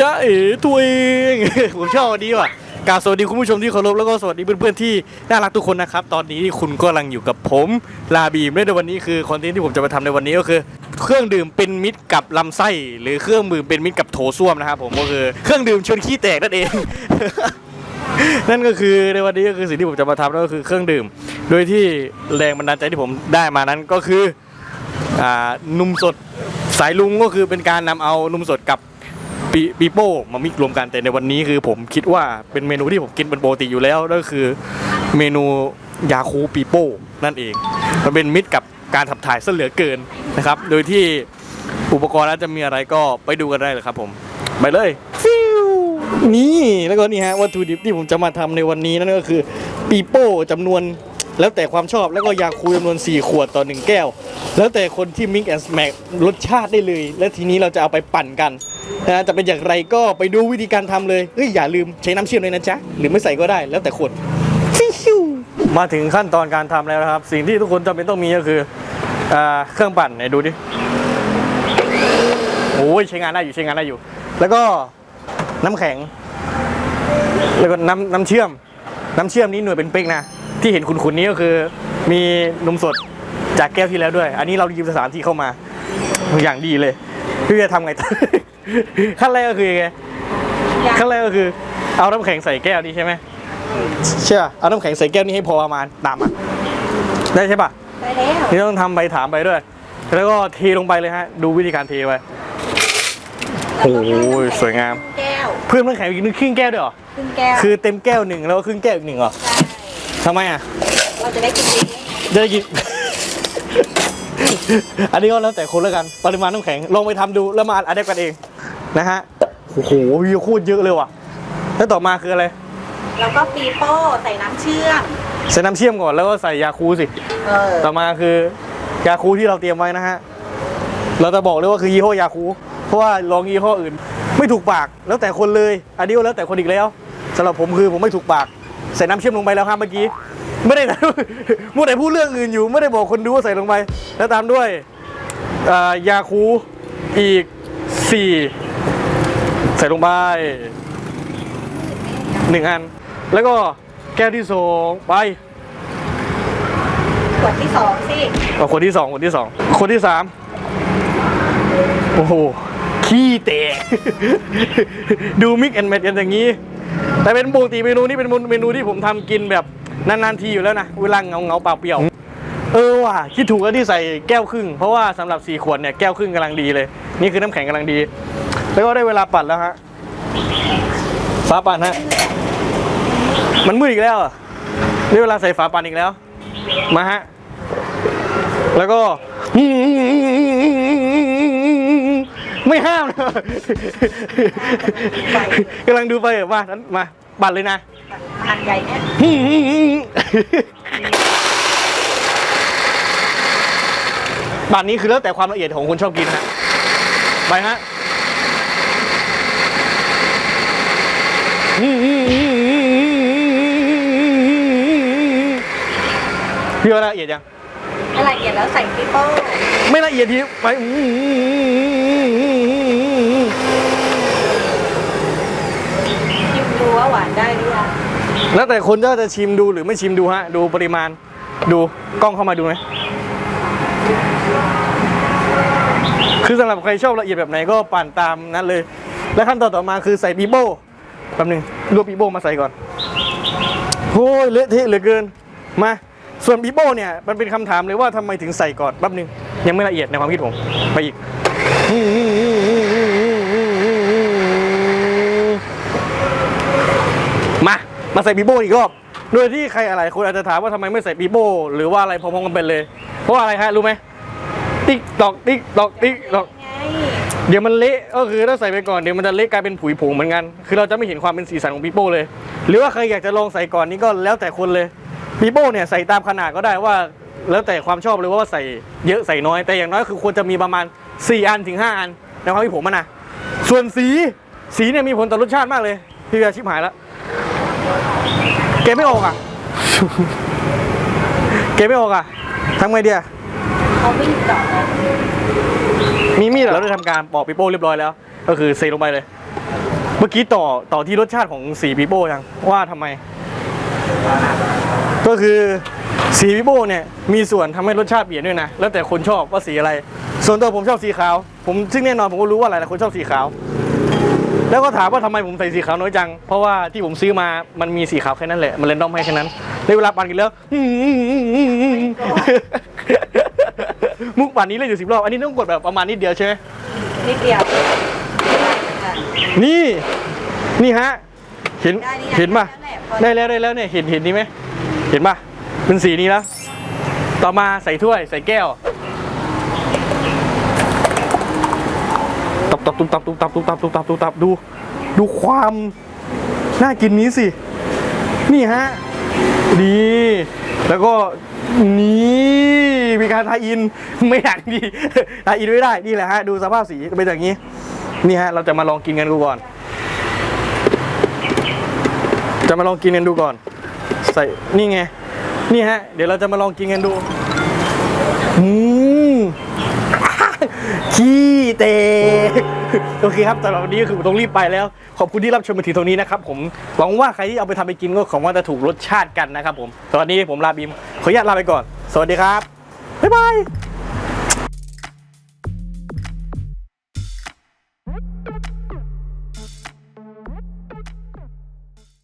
จ้าเอ๋ตัวเองผมชอบวันนี้ว่ะกาสวัสดีคุณผู้ชมที่เคารพแล้วก็สวัสดีเพื่อนๆที่น่ารักทุกคนนะครับ ตอนนี้คุณก็กำลังอยู่กับผมลาบีมและในวันนี้คือคอนเทนต์ที่ผมจะมาทำในวันนี้ก็คือ เครื่องดื่มเป็นมิตรกับลำไส้ หรือเครื่องดื่มเป็นมิตรกับโถส้วมนะครับผมก็คือเครื่องดื่มชวนขี้แตกนั่นเอง นั่นก็คือในวันนี้ก็คือสิ่งที่ผมจะมาทำนั่นก็คือเครื่องดื่ม โดยที่แรงบันดาลใจที่ผมได้มานั้นก็คืออ่มสดสายลุงก็คือเป็นการนำเอานมสดกับ ปีปีโป้มามิกรวมกันแต่ในวันนี้คือผมคิดว่าเป็นเมนูที่ผมกินเป็นปกติอยู่แล้วนั่นก็คือเมนูยาคูปีโป้นั่นเอง มันเป็นมิตรกับการขับถ่ายซะเหลือเกินนะครับ โดยที่อุปกรณ์นั้นจะมีอะไรก็ไปดูกันได้เลยครับผม ไปเลยฟิวนี่แล้วก็นี่ฮะวัตถุดิบที่ผมจะมาทำในวันนี้นั่นก็คือปีโป้จำนวน แล้วแต่ความชอบแล้วก็ยาคูจำนวน 4 ขวดต่อ 1 แก้ว แล้วแต่คนที่มิกแอนด์สแมกรสชาติได้เลย และทีนี้เราจะเอาไปปั่นกันนะฮะจะเป็นอย่างไรก็ไปดูวิธีการทำเลยเฮ้ยอย่าลืมใช้น้ำเชื่อมเลยนะจ๊ะหรือไม่ใส่ก็ได้แล้วแต่คนฟิวมาถึงขั้นตอนการทำแล้วนะครับ สิ่งที่ทุกคนจำเป็นต้องมีก็คืออ่าเครื่องปั่นไหนดูดิโอ้ยใช้งานได้อยู่ใช้งานได้อยู่ แล้วก็น้ำแข็ง แล้วก็น้ำน้ำเชื่อม น้ำเชื่อมนี้หน่วยเป็นเป๊กนะ ที่เห็นขุนๆนี้ก็คือ มีนมสดจากแก้วที่แล้วด้วย อันนี้เรายืมสถานที่เข้ามา อย่างดีเลยพี่จะทำไงต่อ ขั้นแรกก็คือยังไงขั้นแรกก็คือ เอาน้ำแข็งใส่แก้วนี้ใช่ไหมเชื่อเอาน้ำแข็งใส่แก้วนี้ให้พอประมาณตามมาได้ใช่ปะไปแล้วนี่ต้องทำไปถามไปด้วย แล้วก็เทลงไปเลยฮะ ดูวิธีการเทไปโอ้ยสวยงาม แก้ว เพิ่มน้ำแข็งอีกนึงครึ่งแก้วด้วยเหรอ ครึ่งแก้ว คือเต็มแก้วหนึ่งแล้วก็ครึ่งแก้วอีกหนึ่งเหรอ ใช่ ทำไมอะ เราจะได้กินเองจะได้กิน อันนี้ก็แล้วแต่คนแล้วกัน ปริมาณน้ำแข็ง ลองไปทำดูแล้วมาอัดแอปกันเอง นะฮะ โอ้โหวิวโคตรเยอะเลยว่ะ แล้วต่อมาคืออะไร แล้วก็ปีโป้ใส่น้ำเชื่อม ใส่น้ำเชื่อมก่อนแล้วก็ใส่ยาคูสิ เออ ต่อมาคือยาคูที่เราเตรียมไว้นะฮะ เราจะบอกเลยว่าคือยี่ห้อยาคูเพราะว่าลองยี่ห้ออื่น ไม่ถูกปาก แล้วแต่คนเลย อันนี้ก็แล้วแต่คนอีกแล้วสำหรับผมคือผมไม่ถูกปาก ใส่น้ำเชื่อมลงไปแล้วครับเมื่อกี้ ไม่ได้มัวแต่พูดเรื่องอื่นอยู่ ไม่ได้บอกคนดูว่าใส่ลงไป แล้วตามด้วยอ่ายาคูอีก 4 ใส่ลงไปหนึ่งอัน แล้วก็แก้วที่สองไปขวดที่สองสิเอาคนที่สองคนที่สองคนที่สามโอ้โหขี้แตกดูมิกแอนแมทกันอย่างนี้ แต่เป็นปกติเมนูนี้เป็นเมนูที่ผมทำกินแบบนานๆทีอยู่แล้วนะเวลาเงาเงาๆเปล่าเปลี่ยวเออว่ะคิดถูกแล้วที่ใส่แก้วครึ่ง เพราะว่าสำหรับสี่ขวดเนี่ยแก้วครึ่งกำลังดีเลย นี่คือน้ำแข็งกำลังดี แล้วก็ได้เวลาปั่นแล้วฮะฟ้าปั่นฮะมันมืดอีกแล้วอะได้เวลาใส่ฝาปั่นอีกแล้ว มาฮะ แล้วก็ ไม่ห้ามนะกำลังดูไปเหรอมานั้นมาบัตรเลยนะอันใหญ่เนี่ยบัตรนี้คือแล้วแต่ความละเอียดของคนชอบกินฮะไปฮะพี่ว่าละเอียดยังถ้าละเอียดแล้วใส่ปีโป้ไม่ละเอียดทีไป ชิมดูว่าหวานได้หรือยังแล้วแต่คนจะจะชิมดูหรือไม่ชิมดูฮะ ดูปริมาณ ดูกล้องเข้ามาดูไหมคือสำหรับใครชอบละเอียดแบบไหนก็ปั่นตามนั้นเลย และขั้นตอนต่อมาคือใส่ปีโป้แป๊บหนึงรวบปีโป้มาใส่ก่อนโอ้ยเละเทะเหลือเกินมาส่วนปีโป้เนี่ยมันเป็นคำถามเลยว่าทำไมถึงใส่ก่อนแป๊บหนึงยังไม่ละเอียดในความคิดผมไปอีก มามาใส่ปีโป้อีกรอบโดยที่ใครอะไรคนอาจจะถามว่าทำไมไม่ใส่ปีโป้หรือว่าอะไรพร้อมๆกันไปเลย เพราะว่าอะไรฮะรู้ไหมติ๊กตอกติ๊กตอกติ๊กตอกไงเดี๋ยวมันเละก็คือถ้าใส่ไปก่อนเดี๋ยวมันจะเละกลายเป็นผุยผงเหมือนกัน คือเราจะไม่เห็นความเป็นสีสันของปีโป้เลย หรือว่าใครอยากจะลองใส่ก่อนนี่ก็แล้วแต่คนเลยปีโป้เนี่ยใส่ตามขนาดก็ได้ว่า แล้วแต่ความชอบเลยว่าใส่เยอะใส่น้อยแต่อย่างน้อยคือควรจะมีประมาณ 4 อันถึง 5 อันในความคิดผมนะ ส่วนสีสีเนี่ยมีผลต่อรสชาติมากเลย พี่เบียร์ชิบหายแล้ว เกมไม่ออกอะ เกมไม่ออกอะทำไงเดีอะเขาไม่เจาะนะมีมีดเหรอเราได้ทำการปอกปีโป้เรียบร้อยแล้ว ก็คือเซลงไปเลย เมื่อกี้ต่อต่อที่รสชาติของสีปีโป้ยังว่าทำไม ก็คือสีปีโป้เนี่ยมีส่วนทำให้รสชาติเปลี่ยนด้วยนะ แล้วแต่คนชอบว่าสีอะไร ส่วนตัวผมชอบสีขาว ผมซึ่งแน่นอนผมก็รู้ว่าหลายๆคนชอบสีขาว แล้วก็ถามว่าทำไมผมใส่สีขาวน้อยจัง เพราะว่าที่ผมซื้อมามันมีสีขาวแค่นั้นแหละมันเรนดอมให้แค่นั้นในเวลาปั่นกินแล้วมุกปั่นนี้เลยอยู่สิบรอบอันนี้ต้องกดแบบประมาณนิดเดียวใช่ไหมนิดเดียวค่ะนี่นี่ฮะเห็นได้นี่ไงเห็นป่ะได้ได้แล้แล้ววได้แล้วเนี่ยเห็นเห็นนี่ไหมเห็นป่ะเป็นสีนี้แล้ว ต่อมาใส่ถ้วยใส่แก้ว บตับตุบตับตุบตับตุบตับตุบตับตุบตับดู ดูความน่ากินนี้สิ นี่ฮะ ดี แล้วก็นี่มีการทาอินไม่อยากดีทาอินไม่ได้นี่แหละฮะดูสภาพสีเป็นอย่างนี้ นี่ฮะเราจะมาลองกินกันดูก่อน จะมาลองกินกันดูก่อน ใส่นี่ไงนี่ฮะ เดี๋ยวเราจะมาลองกินกันดูอืม ขี้เตกโอเคครับสำหรับวันนี้ก็คือผมต้องรีบไปแล้ว ขอบคุณที่รับชมมาถึงตรงนี้นะครับผมหวังว่าใครที่เอาไปทำไปกินก็ของว่าจะถูกรสชาติกันนะครับผมตอนนี้ผมลาบีมขออนุญาตลาไปก่อน สวัสดีครับบ๊ายบาย